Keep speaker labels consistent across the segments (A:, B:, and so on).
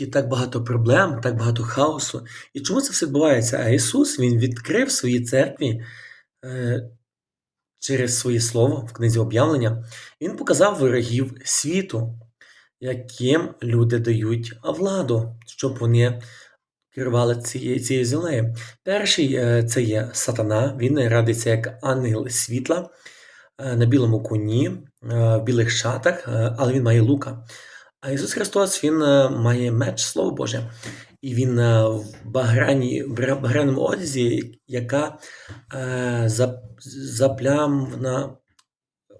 A: І так багато проблем, так багато хаосу. І чому це все відбувається? А Ісус Він відкрив своїй церкві е, через своє слово в книзі об'явлення. Він показав ворогів світу, яким люди дають владу, щоб вони керували цією, цією землею. Перший е, це є сатана, він радиться як ангел світла е, на білому коні, е, в білих шатах, але він має лука. А Ісус Христос Він е, має меч, Слово Боже, і Він е, в баграні, бра- багряному одязі, яка е, зап- заплямлена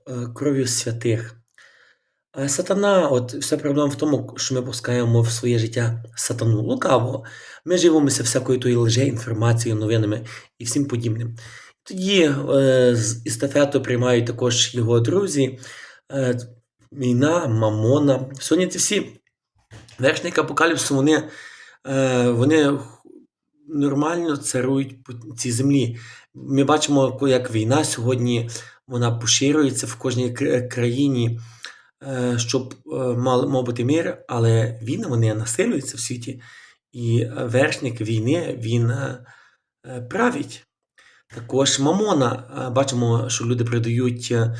A: е, кров'ю святих. А сатана, от вся проблема в тому, що ми пускаємо в своє життя сатану лукаво. Ми живемося всякою тою лже, інформацією, новинами і всім подібним. Тоді е, з естафету приймають також його друзі, е, війна, мамона. Сьогодні ці всі вершники апокаліпсису, вони, е, вони нормально царують по цій землі. Ми бачимо, як війна сьогодні вона поширюється в кожній країні, е, щоб е, мав, бути мир, але війни вони насилюються в світі, і вершник війни він править. Також мамона. Бачимо, що люди продають е,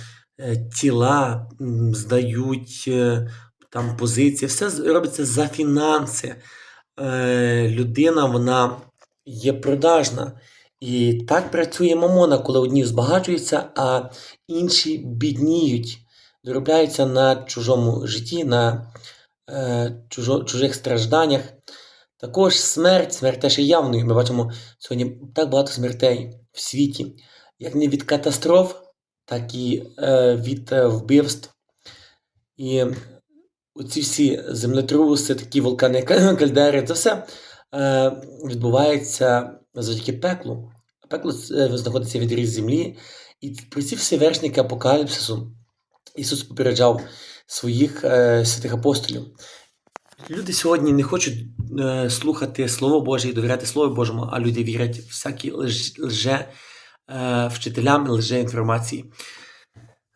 A: тіла, здають е, там позиції. Все робиться за фінанси. Е, Людина вона є продажна. І так працює мамона, коли одні збагачуються, а інші бідніють, доробляються на чужому житті, на е, чужо, чужих стражданнях. Також смерть, смерть теж є явною. Ми бачимо сьогодні так багато смертей в світі, як не від катастроф, так і е, від е, вбивств. І оці всі землетруси, такі вулкани, кальдери, це все е, відбувається завдяки пеклу. Пекло знаходиться в відріз землі, і про ці всі вершники апокаліпсису Ісус попереджав своїх е, святих апостолів. Люди сьогодні не хочуть е, слухати Слово Боже і довіряти Слову Божому, а люди вірять всякі лж, лже вчителям, лже інформації.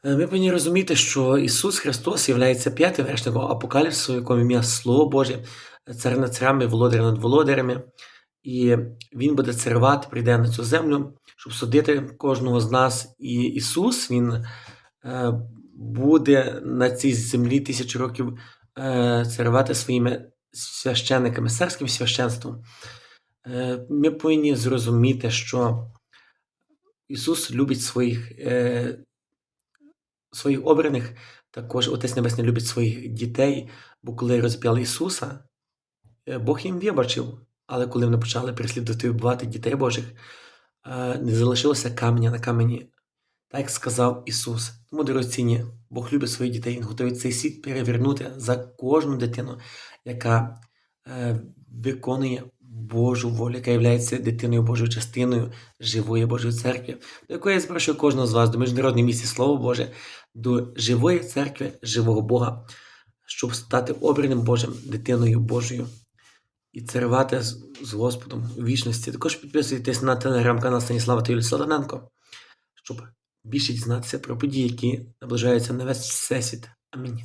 A: Е, Ми повинні розуміти, що Ісус Христос є п'ятим вершником апокаліпсису, в якому ім'я Слово Боже, цар над царями, володар над володарями. І Він буде царювати, прийде на цю землю, щоб судити кожного з нас. І Ісус Він е, буде на цій землі тисячу років е, царювати своїми священниками, царським священством. Е, Ми повинні зрозуміти, що Ісус любить своїх, е, своїх обраних, також Отець Небесний любить своїх дітей, бо коли розп'яли Ісуса, е, Бог їм вибачив. Але коли вони почали переслідувати і вбивати дітей Божих, е, не залишилося каменя на камені, так як сказав Ісус. Тому, дорогоцінні, Бог любить своїх дітей, Він готовий цей світ перевернути за кожну дитину, яка е, виконує Божу волю, яка є дитиною Божою частиною живої Божої церкви, до якої я запрошую кожного з вас до міжнародної місії Слово Боже, до живої церкви, живого Бога, щоб стати обраним Божим, дитиною Божою і царювати з, Господом у вічності. Також підписуйтесь на телеграм-канал Станіслава та Юлії Солоненко, щоб більше дізнатися про події, які наближаються на весь всесвіт. Амінь.